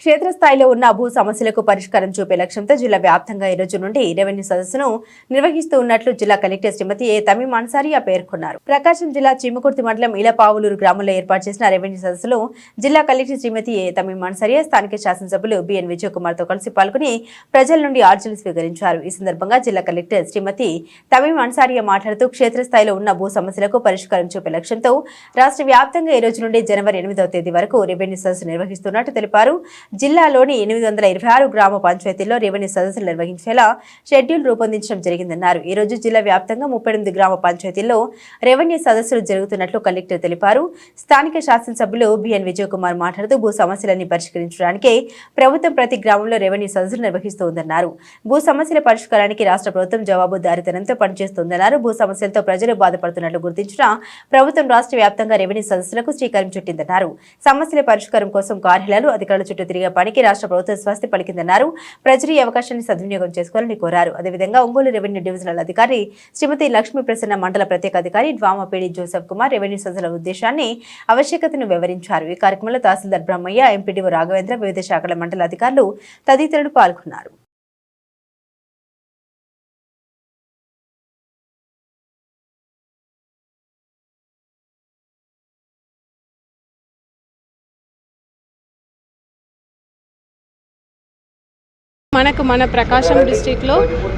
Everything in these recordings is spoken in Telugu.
క్షేత్రస్థాయిలో ఉన్న భూ సమస్యలకు పరిష్కారం చూపే లక్ష్యంతో జిల్లా వ్యాప్తంగా ఈ రోజు నుండి రెవెన్యూ సదస్సును నిర్వహిస్తూ ఉన్నట్లు జిల్లా కలెక్టర్ శ్రీమతి ఏ. తమిమ్ అన్సారియా పేర్కొన్నారు. ప్రకాశం జిల్లా చీమకుర్తి మండలం ఇలపావులూరు గ్రామంలో ఏర్పాటు చేసిన రెవెన్యూ సదస్సులో జిల్లా కలెక్టర్ శ్రీమతి ఏ. తమిమ్ అన్సారియా స్థానిక శాసనసభ్యులు బిఎన్ విజయ్ కుమార్తో కలిసి పాల్గొని ప్రజల నుండి ఆర్జీలు స్వీకరించారు. ఈ సందర్భంగా జిల్లా కలెక్టర్ శ్రీమతి తమిమ్ అన్సారియా మాట్లాడుతూ క్షేత్రస్థాయిలో ఉన్న భూ సమస్యలకు పరిష్కారం చూపే లక్ష్యంతో రాష్ట్ర వ్యాప్తంగా ఈ రోజు నుండి జనవరి ఎనిమిదవ తేదీ వరకు రెవెన్యూ సదస్సు నిర్వహిస్తున్నట్టు తెలిపారు. జిల్లాలోని ఎనిమిది వందల ఇరవై ఆరు గ్రామ పంచాయతీల్లో రెవెన్యూ సదస్సులు నిర్వహించేలా షెడ్యూల్ రూపొందించడం జరిగిందన్నారు. ఈ రోజు జిల్లా వ్యాప్తంగా ముప్పై ఎనిమిది గ్రామ పంచాయతీల్లో రెవెన్యూ సదస్సులు జరుగుతున్నట్లు కలెక్టర్ తెలిపారు. స్థానిక శాసనసభ్యులు బిఎన్ విజయ్ కుమార్ మాట్లాడుతూ భూ సమస్యలన్నీ పరిష్కరించడానికి ప్రభుత్వం ప్రతి గ్రామంలో రెవెన్యూ సదస్సులు నిర్వహిస్తోందన్నారు. భూ సమస్యల పరిష్కారానికి రాష్ట్ర ప్రభుత్వం జవాబుదారితనంతో పనిచేస్తోందన్నారు. భూ సమస్యలతో ప్రజలు బాధపడుతున్నట్లు గుర్తించిన ప్రభుత్వం రాష్ట్ర వ్యాప్తంగా రెవెన్యూ సదస్సులకు శ్రీకారం చుట్టిందన్నారు. సమస్యల పరిష్కారం కోసం కార్యాలయాలు అధికారుల చుట్టూ పనికి రాష్ట్ర ప్రభుత్వం స్వస్తి పలికిందన్నారు. ప్రజలు ఈ అవకాశాన్ని సద్వినియోగం చేసుకోవాలని కోరారు. అదేవిధంగా ఒంగోలు రెవెన్యూ డివిజనల్ అధికారి శ్రీమతి లక్ష్మీ ప్రసన్న మండల ప్రత్యేక అధికారి డ్వామపేడి జోసెఫ్ కుమార్ రెవెన్యూ సంస్థల ఉద్దేశాన్ని ఆవశ్యకతను వివరించారు. ఈ కార్యక్రమంలో తహసీల్దార్ బ్రహ్మయ్య ఎంపీడీఓ రాఘవేంద్ర వివిధ శాఖల మండల అధికారులు తదితరులు పాల్గొన్నారు. మనకు మన ప్రకాశం డిస్టిక్లో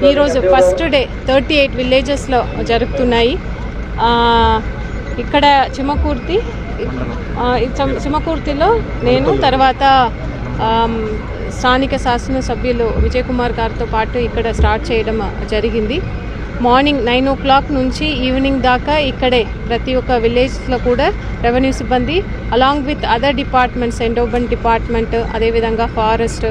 ఈరోజు ఫస్ట్ డే థర్టీ ఎయిట్ విలేజెస్లో జరుగుతున్నాయి. ఇక్కడ చిమకూర్తి చిమకూర్తిలో నేను తర్వాత స్థానిక శాసనసభ్యులు విజయ్ కుమార్ గారితో పాటు ఇక్కడ స్టార్ట్ చేయడం జరిగింది. మార్నింగ్ నైన్ ఓ క్లాక్ నుంచి ఈవినింగ్ దాకా ఇక్కడే ప్రతి ఒక్క విలేజ్లో కూడా రెవెన్యూ సిబ్బంది along with other departments endowment department అదేవిధంగా ఫారెస్ట్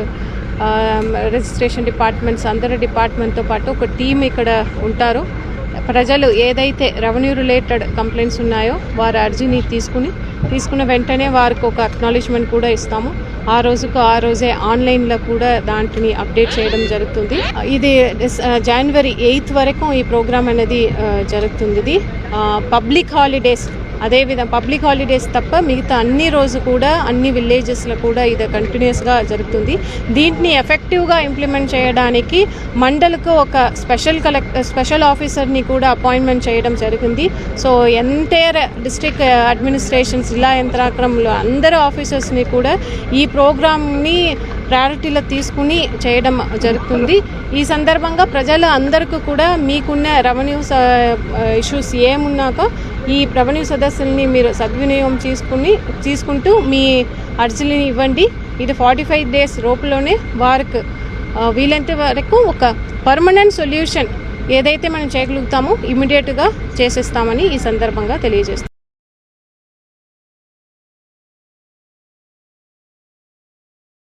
రిజిస్ట్రేషన్ డిపార్ట్మెంట్స్ అందరి డిపార్ట్మెంట్తో పాటు ఒక టీం ఇక్కడ ఉంటారు. ప్రజలు ఏదైతే రెవెన్యూ రిలేటెడ్ కంప్లైంట్స్ ఉన్నాయో వారి అర్జీని తీసుకుని తీసుకున్న వెంటనే వారికి ఒక అక్నాలెడ్జ్మెంట్ కూడా ఇస్తాము. ఆ రోజుకు ఆ రోజే ఆన్లైన్లో కూడా దాంట్ని అప్డేట్ చేయడం జరుగుతుంది. ఇది జనవరి ఎయిత్ uh, వరకు ఈ ప్రోగ్రామ్ అనేది uh, జరుగుతుంది. ఇది uh, పబ్లిక్ హాలిడేస్ అదేవిధంగా పబ్లిక్ హాలిడేస్ తప్ప మిగతా అన్ని రోజు కూడా అన్ని విలేజెస్లో కూడా ఇది కంటిన్యూస్గా జరుగుతుంది. దీంట్ని ఎఫెక్టివ్గా ఇంప్లిమెంట్ చేయడానికి మండలకు ఒక స్పెషల్ కలెక్ట్ స్పెషల్ ఆఫీసర్ని కూడా అపాయింట్మెంట్ చేయడం జరిగింది సో ఎంటైర్ డిస్ట్రిక్ట్ అడ్మినిస్ట్రేషన్ జిల్లా యంత్రాంగంలో అందరు ఆఫీసర్స్ని కూడా ఈ ప్రోగ్రామ్ని ప్రయారిటీలో తీసుకుని చేయడం జరుగుతుంది. ఈ సందర్భంగా ప్రజలు అందరికీ కూడా మీకున్న రెవెన్యూ ఇష్యూస్ ఏమున్నాకో ఈ రెవెన్యూ సదస్సుల్ని మీరు సద్వినియోగం తీసుకుని తీసుకుంటూ మీ అర్జీలని ఇవ్వండి. ఇది ఫార్టీ ఫైవ్ డేస్ లోపులోనే వారికి వీలైనంత వరకు ఒక పర్మనెంట్ సొల్యూషన్ ఏదైతే మనం చేయగలుగుతామో ఇమీడియట్గా చేసేస్తామని ఈ సందర్భంగా తెలియజేస్తాం